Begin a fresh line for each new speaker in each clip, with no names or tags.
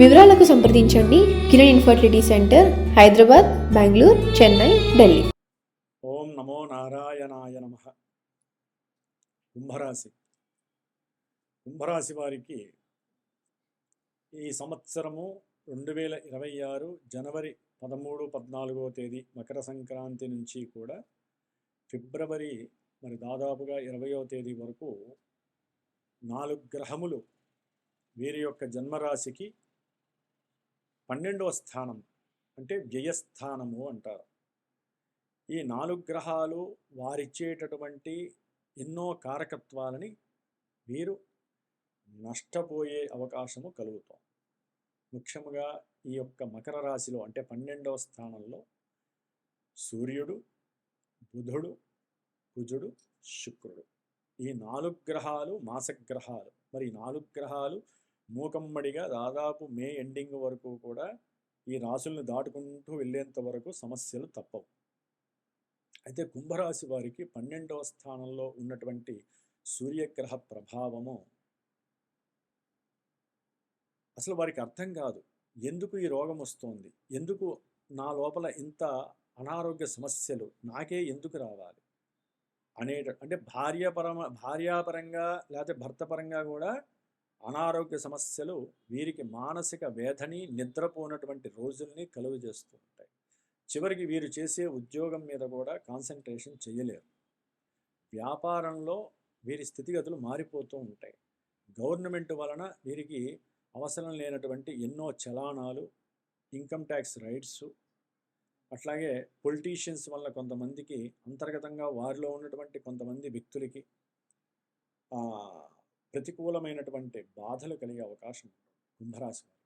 వివరాలకు సంప్రదించండి. Kiran infertility centre Hyderabad Bengaluru Chennai Delhi.
ఓం నమో నారాయణాయ నమ. కుంభరాశి. కుంభరాశి వారికి ఈ సంవత్సరము రెండు వేల ఇరవై ఆరు జనవరి పదమూడు పద్నాలుగో తేదీ మకర సంక్రాంతి నుంచి కూడా ఫిబ్రవరి మరి దాదాపుగా ఇరవయో తేదీ వరకు నాలుగు గ్రహములు వీరి యొక్క జన్మరాశికి పన్నెండవ స్థానం అంటే వ్యయస్థానము అంటారు. ఈ నాలుగు గ్రహాలు వారిచ్చేటటువంటి ఎన్నో కారకత్వాలని వీరు నష్టపోయే అవకాశము కలుగుతాం. ముఖ్యముగా ఈ యొక్క మకర రాశిలో అంటే పన్నెండవ స్థానంలో సూర్యుడు బుధుడు కుజుడు శుక్రుడు. ఈ నాలుగు గ్రహాలు మాసగ్రహాలు. మరి నాలుగు గ్రహాలు మూకమ్మడిగా దాదాపు మే ఎండింగ్ వరకు కూడా ఈ రాశుల్ని దాటుకుంటూ వెళ్ళేంత వరకు సమస్యలు తప్పవు. అయితే కుంభరాశి వారికి పన్నెండవ స్థానంలో ఉన్నటువంటి సూర్యగ్రహ ప్రభావము అసలు వారికి అర్థం కాదు. ఎందుకు ఈ రోగం వస్తోంది? ఎందుకు నా లోపల ఇంత అనారోగ్య సమస్యలు? నాకే ఎందుకు రావాలి? అనేట అంటే భార్యాపరమ భార్యాపరంగా లేకపోతే భర్తపరంగా కూడా అనారోగ్య సమస్యలు వీరికి మానసిక వేధని నిద్రపోనటువంటి రోజుల్ని కలుగు చేస్తూ ఉంటాయి. చివరికి వీరు చేసే ఉద్యోగం మీద కూడా కాన్సన్ట్రేషన్ చేయలేరు. వ్యాపారంలో వీరి స్థితిగతులు మారిపోతూ ఉంటాయి. గవర్నమెంట్ వలన వీరికి అవసరం లేనటువంటి ఎన్నో చలానాలు ఇన్కమ్ ట్యాక్స్ రైట్స్ అట్లాగే పొలిటీషియన్స్ వల్ల కొంతమందికి అంతర్గతంగా వారిలో ఉన్నటువంటి కొంతమంది వ్యక్తులకి ప్రతికూలమైనటువంటి బాధలు కలిగే అవకాశం కుంభరాశి వారు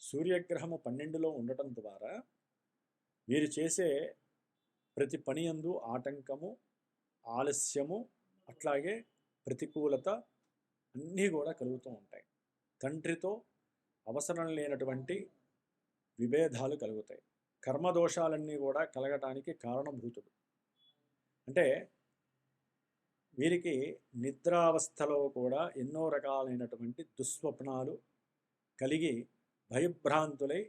సూర్యగ్రహము పన్నెండులో ఉండటం ద్వారా వీరు చేసే ప్రతి పని యందు ఆటంకము ఆలస్యము అట్లాగే ప్రతికూలత అన్నీ కూడా కలుగుతూ ఉంటాయి. తండ్రితో అవసరం లేనటువంటి విభేదాలు కలుగుతాయి. కర్మదోషాలన్నీ కూడా కలగటానికి కారణభూతుడు. అంటే వీరికి నిద్రావస్థలో కూడా ఎన్నో రకాలైనటువంటి దుస్వప్నాలు కలిగి భయభ్రాంతులై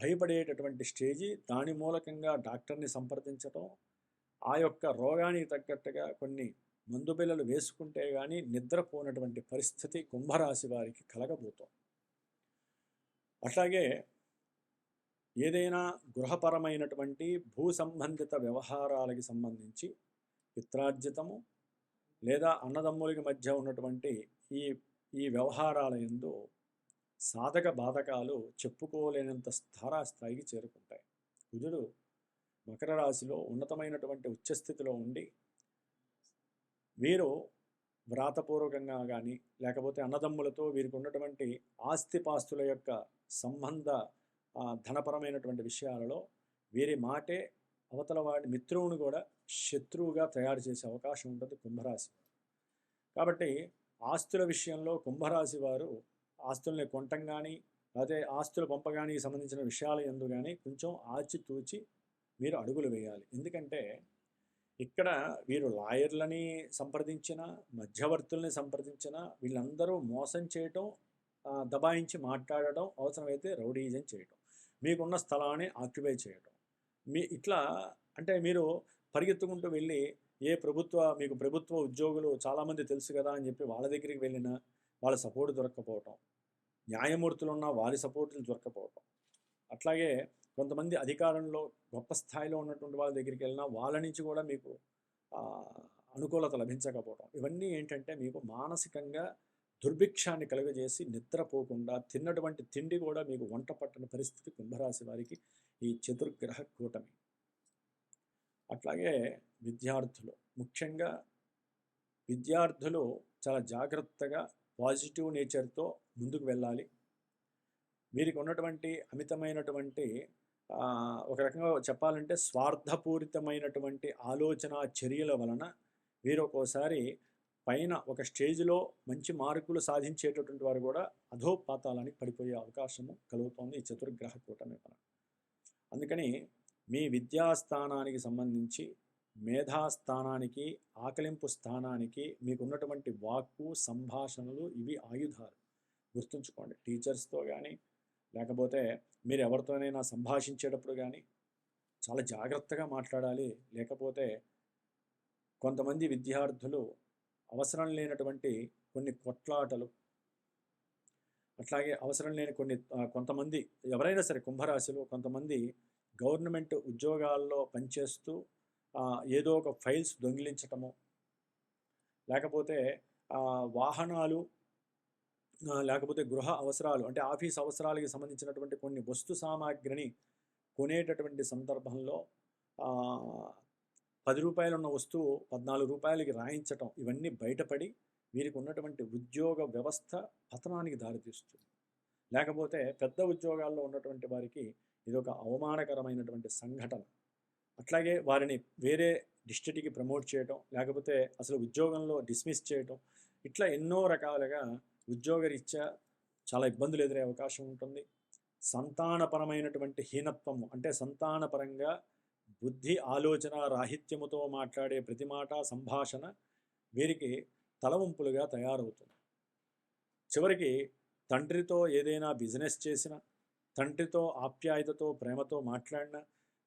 భయపడేటటువంటి స్టేజి దాని మూలకంగా డాక్టర్ని సంప్రదించటం ఆ యొక్క రోగానికి తగ్గట్టుగా కొన్ని మందు బిళ్ళలు వేసుకుంటే కానీ నిద్రపోనటువంటి పరిస్థితి కుంభరాశి వారికి కలగబోతాం అట్లాగే ఏదైనా గృహపరమైనటువంటి భూ సంబంధిత వ్యవహారాలకి సంబంధించి పిత్రార్జితము లేదా అన్నదమ్ములకి మధ్య ఉన్నటువంటి ఈ ఈ వ్యవహారాల యందు సాధక బాధకాలు చెప్పుకోలేనంత స్థారా స్థాయికి చేరుకుంటాయి. కుజుడు మకర రాశిలో ఉన్నతమైనటువంటి ఉచ్చస్థితిలో ఉండి వీరు వ్రాతపూర్వకంగా కానీ లేకపోతే అన్నదమ్ములతో వీరికి ఉన్నటువంటి ఆస్తిపాస్తుల యొక్క సంబంధ ధనపరమైనటువంటి విషయాలలో వీరి మాటే అవతల వాడి మిత్రువును కూడా శత్రువుగా తయారు చేసే అవకాశం ఉంటుంది కుంభరాశి. కాబట్టి ఆస్తుల విషయంలో కుంభరాశి వారు ఆస్తుల్ని కొనటం కానీ లేకపోతే ఆస్తులు పంపగానికి సంబంధించిన విషయాల ఎందు కానీ కొంచెం ఆచితూచి మీరు అడుగులు వేయాలి. ఎందుకంటే ఇక్కడ వీరు లాయర్లని సంప్రదించిన మధ్యవర్తుల్ని సంప్రదించిన వీళ్ళందరూ మోసం చేయటం దబాయించి మాట్లాడటం అవసరమైతే రౌడీజం చేయటం. మీకున్న స్థలాన్ని ఆక్యుపై చేయటం. మీ ఇట్లా అంటే మీరు పరిగెత్తుకుంటూ వెళ్ళి ఏ ప్రభుత్వ మీకు ప్రభుత్వ ఉద్యోగులు చాలామంది తెలుసు కదా అని చెప్పి వాళ్ళ దగ్గరికి వెళ్ళినా వాళ్ళ సపోర్ట్ దొరక్కపోవటం న్యాయమూర్తులు ఉన్న వారి సపోర్టులు దొరక్కపోవటం. అట్లాగే కొంతమంది అధికారంలో గొప్ప స్థాయిలో ఉన్నటువంటి వాళ్ళ దగ్గరికి వెళ్ళినా వాళ్ళ నుంచి కూడా మీకు అనుకూలత లభించకపోవటం. ఇవన్నీ ఏంటంటే మీకు మానసికంగా దుర్భిక్షాన్ని కలుగజేసి నిద్రపోకుండా తిన్నటువంటి తిండి కూడా మీకు వంట పట్టని పరిస్థితి కుంభరాశి వారికి ఈ చతుర్గ్రహ కూటమి. అట్లాగే విద్యార్థులు ముఖ్యంగా విద్యార్థులు చాలా జాగ్రత్తగా పాజిటివ్ నేచర్తో ముందుకు వెళ్ళాలి. వీరికి ఉన్నటువంటి అమితమైనటువంటి ఒక రకంగా చెప్పాలంటే స్వార్థపూరితమైనటువంటి ఆలోచన చర్యల వలన వీరు ఒక్కోసారి పైన ఒక స్టేజ్లో మంచి మార్కులు సాధించేటటువంటి వారు కూడా అధోపాతాలానికి పడిపోయే అవకాశము కలుగుతోంది ఈ చతుర్గ్రహ కూటమి వలన. అందుకని మీ విద్యాస్థానానికి సంబంధించి మేధాస్థానానికి ఆకలింపు స్థానానికి మీకున్నటువంటి వాక్కు సంభాషణలు ఇవి ఆయుధాలు. గుర్తుంచుకోండి టీచర్స్తో కానీ లేకపోతే మీరు ఎవరితోనైనా సంభాషించేటప్పుడు కానీ చాలా జాగ్రత్తగా మాట్లాడాలి. లేకపోతే కొంతమంది విద్యార్థులు అవసరం లేనటువంటి కొన్ని కొట్లాటలు అట్లాగే అవసరం లేని కొన్ని కొంతమంది ఎవరైనా సరే కుంభరాశిలో కొంతమంది గవర్నమెంట్ ఉద్యోగాల్లో పనిచేస్తూ ఏదో ఒక ఫైల్స్ దొంగిలించటము లేకపోతే వాహనాలు లేకపోతే గృహ అవసరాలు అంటే ఆఫీస్ అవసరాలకి సంబంధించినటువంటి కొన్ని వస్తు సామాగ్రిని కొనేటటువంటి సందర్భంలో పది రూపాయలు ఉన్న వస్తువు పద్నాలుగు రూపాయలకి రాయించటం ఇవన్నీ బయటపడి వీరికి ఉన్నటువంటి ఉద్యోగ వ్యవస్థ పతనానికి దారితీస్తుంది. లేకపోతే పెద్ద ఉద్యోగాల్లో ఉన్నటువంటి వారికి ఇది ఒక అవమానకరమైనటువంటి సంఘటన. అట్లాగే వారిని వేరే డిస్ట్రిక్ట్కి ప్రమోట్ చేయటం లేకపోతే అసలు ఉద్యోగంలో డిస్మిస్ చేయటం ఇట్లా ఎన్నో రకాలుగా ఉద్యోగరీత్యా చాలా ఇబ్బందులు ఎదురే అవకాశం ఉంటుంది. సంతానపరమైనటువంటి హీనత్వము అంటే సంతానపరంగా బుద్ధి ఆలోచన రాహిత్యముతో మాట్లాడే ప్రతి మాట సంభాషణ వీరికి తలవంపులుగా తయారవుతుంది. చివరికి తండ్రితో ఏదైనా బిజినెస్ చేసినా తండ్రితో ఆప్యాయతతో ప్రేమతో మాట్లాడినా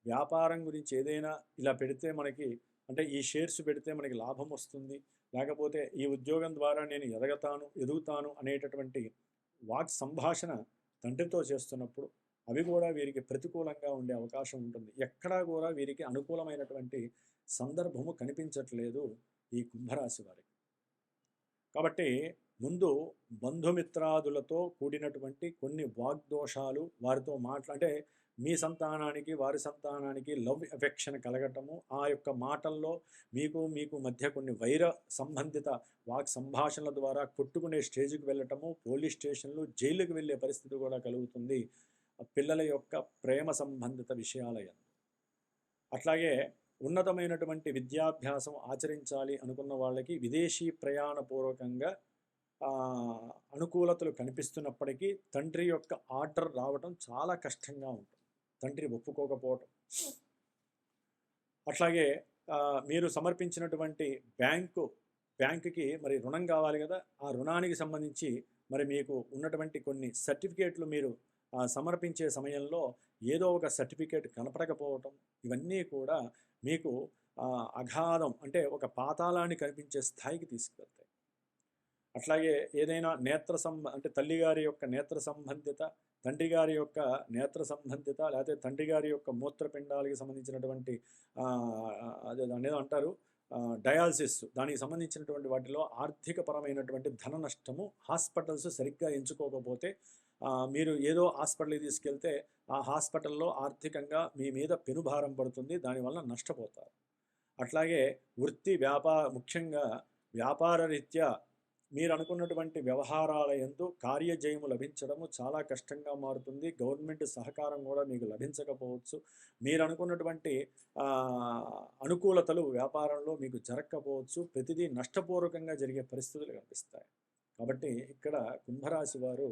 వ్యాపారం గురించి ఏదైనా ఇలా పెడితే మనకి అంటే ఈ షేర్స్ పెడితే మనకి లాభం వస్తుంది. లేకపోతే ఈ ఉద్యోగం ద్వారా నేను ఎదగతాను ఎదుగుతాను అనేటటువంటి వాక్ సంభాషణ తండ్రితో చేస్తున్నప్పుడు అవి కూడా వీరికి ప్రతికూలంగా ఉండే అవకాశం ఉంటుంది. ఎక్కడా కూడా వీరికి అనుకూలమైనటువంటి సందర్భము కనిపించట్లేదు ఈ కుంభరాశి వారికి. కాబట్టి ముందు బంధుమిత్రాదులతో కూడినటువంటి కొన్ని వాగ్దోషాలు వారితో మాట్లా అంటే మీ సంతానానికి వారి సంతానానికి లవ్ ఎఫెక్షన్ కలగటము ఆ యొక్క మాటల్లో మీకు మీకు మధ్య కొన్ని వైర సంబంధిత వాక్ సంభాషణల ద్వారా కొట్టుకునే స్టేజ్కి వెళ్ళటము పోలీస్ స్టేషన్లు జైలుకి వెళ్ళే పరిస్థితి కూడా కలుగుతుంది. పిల్లల యొక్క ప్రేమ సంబంధిత విషయాలయం అట్లాగే ఉన్నతమైనటువంటి విద్యాభ్యాసం ఆచరించాలి అనుకున్న వాళ్ళకి విదేశీ ప్రయాణపూర్వకంగా అనుకూలతలు కనిపిస్తున్నప్పటికీ తండ్రి యొక్క ఆర్డర్ రావటం చాలా కష్టంగా ఉంటుంది. తండ్రి ఒప్పుకోకపోవటం. అట్లాగే మీరు సమర్పించినటువంటి బ్యాంకు బ్యాంకుకి మరి రుణం కావాలి కదా ఆ రుణానికి సంబంధించి మరి మీకు ఉన్నటువంటి కొన్ని సర్టిఫికేట్లు మీరు సమర్పించే సమయంలో ఏదో ఒక సర్టిఫికేట్ కనపడకపోవటం ఇవన్నీ కూడా మీకు అఘాధం అంటే ఒక పాతాళాన్ని కనిపించే స్థాయికి తీసుకెళ్తాయి అట్లాగే ఏదైనా నేత్ర సంబ అంటే తల్లిగారి యొక్క నేత్ర సంబంధిత తండ్రి గారి యొక్క నేత్ర సంబంధిత లేకపోతే తండ్రి గారి యొక్క మూత్రపిండాలకి సంబంధించినటువంటి అనేది అదే అంటారు డయాలసిస్. దానికి సంబంధించినటువంటి వాటిలో ఆర్థికపరమైనటువంటి ధన నష్టము హాస్పిటల్స్ సరిగ్గా ఎంచుకోకపోతే మీరు ఏదో హాస్పిటల్కి తీసుకెళ్తే ఆ హాస్పిటల్లో ఆర్థికంగా మీ మీద పెనుభారం పడుతుంది దానివల్ల నష్టపోతారు. అట్లాగే వృత్తి వ్యాపార ముఖ్యంగా వ్యాపార రీత్యా మీరు అనుకున్నటువంటి వ్యవహారాల ఎందు కార్యజయము లభించడము చాలా కష్టంగా మారుతుంది. గవర్నమెంట్ సహకారం కూడా మీకు లభించకపోవచ్చు. మీరు అనుకున్నటువంటి అనుకూలతలు వ్యాపారంలో మీకు జరగకపోవచ్చు ప్రతిదీ నష్టపూర్వకంగా జరిగే పరిస్థితులు కనిపిస్తాయి. కాబట్టి ఇక్కడ కుంభరాశి వారు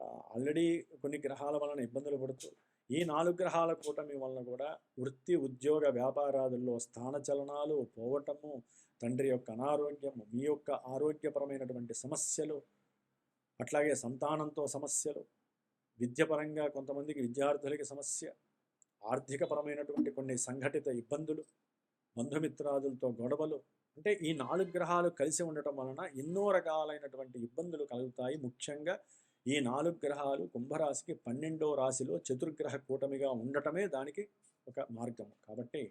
ఆల్రెడీ కొన్ని గ్రహాల వలన ఇబ్బందులు పడుతూ ఈ నాలుగు గ్రహాల కూటమి వలన కూడా వృత్తి ఉద్యోగ వ్యాపారాదుల్లో స్థానచలనాలు పోవటము తండ్రి యొక్క అనారోగ్యము మీ యొక్క ఆరోగ్యపరమైనటువంటి సమస్యలు అట్లాగే సంతానంతో సమస్యలు విద్యపరంగా కొంతమందికి విద్యార్థులకి సమస్య ఆర్థికపరమైనటువంటి కొన్ని సంఘటిత ఇబ్బందులు బంధుమిత్రాదులతో గొడవలు అంటే ఈ నాలుగు గ్రహాలు కలిసి ఉండటం వలన ఎన్నో రకాలైనటువంటి ఇబ్బందులు కలుగుతాయి. ముఖ్యంగా ఈ నాలుగు గ్రహాలు కుంభరాశికి పన్నెండో రాశిలో చతుర్గ్రహ కూటమిగా ఉండటమే దానికి ఒక మార్గం. కాబట్టి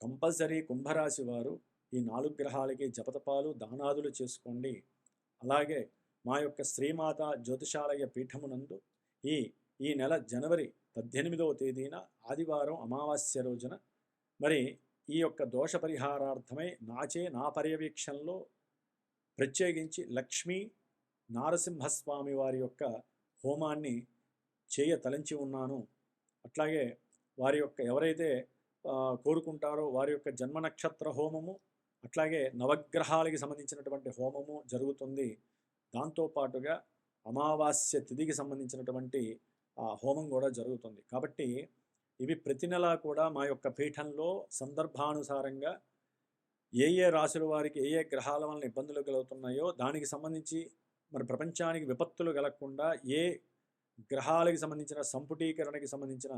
కంపల్సరీ కుంభరాశి వారు ఈ నాలుగు గ్రహాలకి జపతపాలు దానాదులు చేసుకోండి. అలాగే మా యొక్క శ్రీమాత జ్యోతిషాలయ పీఠమునందు ఈ ఈ నెల జనవరి పద్దెనిమిదవ తేదీన ఆదివారం అమావాస్య రోజున మరి ఈ యొక్క దోష పరిహారార్థమై నాచే నా పర్యవేక్షణలో ప్రత్యేకించి లక్ష్మీ నారసింహస్వామి వారి యొక్క హోమాన్ని చేయ తలంచి ఉన్నాను. అట్లాగే వారి యొక్క ఎవరైతే కోరుకుంటారో వారి యొక్క జన్మ నక్షత్ర హోమము అట్లాగే నవగ్రహాలకి సంబంధించినటువంటి హోమము జరుగుతుంది. దాంతోపాటుగా అమావాస్య తిథికి సంబంధించినటువంటి ఆ హోమం కూడా జరుగుతుంది. కాబట్టి ఇవి ప్రతి నెలా కూడా మా యొక్క పీఠంలో సందర్భానుసారంగా ఏ ఏ రాశుల వారికి ఏ ఏ గ్రహాల వలన ఇబ్బందులు కలుగుతున్నాయో దానికి సంబంధించి మన ప్రపంచానికి విపత్తులు కలగకుండా ఏ గ్రహాలకి సంబంధించిన సంపుటీకరణకి సంబంధించిన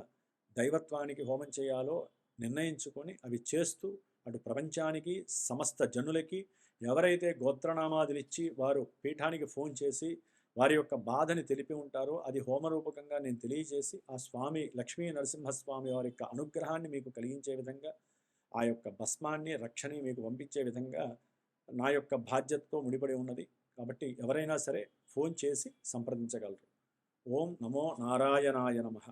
దైవత్వానికి హోమం చేయాలో నిర్ణయించుకొని అవి చేస్తూ అటు ప్రపంచానికి సమస్త జనులకి ఎవరైతే గోత్రనామాదులు ఇచ్చి వారు పీఠానికి ఫోన్ చేసి వారి యొక్క బాధని తెలిపి ఉంటారో అది హోమరూపకంగా నేను తెలియజేసి ఆ స్వామి లక్ష్మీ నరసింహస్వామి వారి యొక్క అనుగ్రహాన్ని మీకు కలిగించే విధంగా ఆ యొక్క భస్మాన్ని రక్షణని మీకు పంపించే విధంగా నా యొక్క బాధ్యతతో ముడిపడి ఉన్నది. కాబట్టి ఎవరైనా సరే ఫోన్ చేసి సంప్రదించగలరు. ఓం నమో నారాయణాయ నమః.